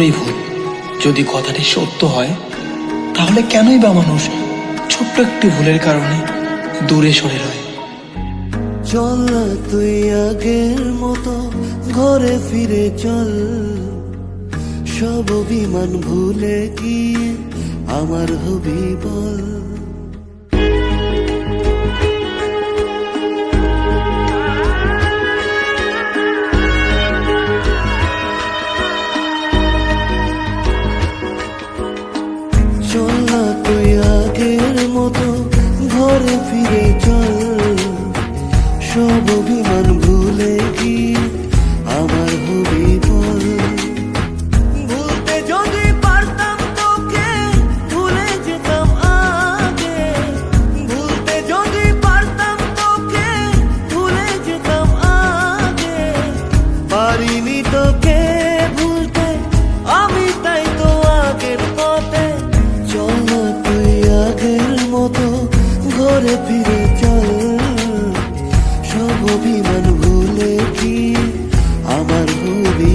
মাত্রই ভুল। যদি কথাটি সত্য হয়, তাহলে কেনই বা মানুষ ছোট্ট একটি ভুলের কারণে দূরে সরে রয়? চল তুই আগের মতো, ঘরে ফিরে চল। সব অভিমান ভুলে গিয়ে আমার হবি বল। অভিমান ভুলে কি আমার হবি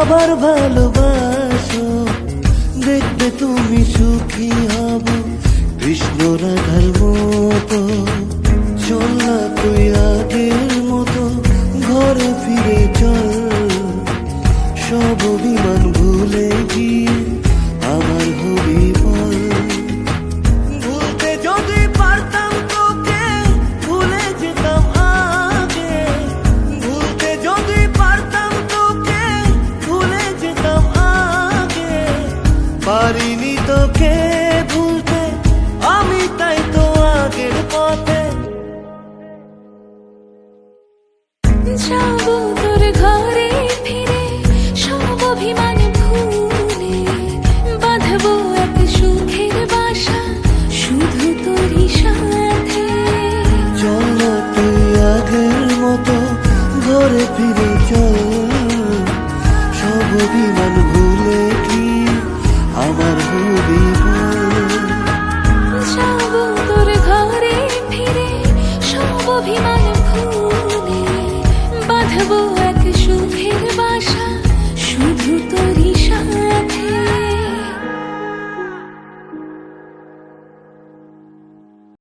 আবার ভালোবাসো। দেখবে তুমি সুখী হব। কৃষ্ণ রাধার মতো চল না তুই আগের যাব তোর ঘরে ফিরে সব অভিমান ভুলে বাঁধবো এক সুখের বাসা শুধু তোরই সাথে। চল তুই আগের মতো ঘরে ফিরে চল সব অভিমান ভুলে কি আমার হবি বল তোর ঘরে ফিরে সব অভিমান ভুলে বাঁধবো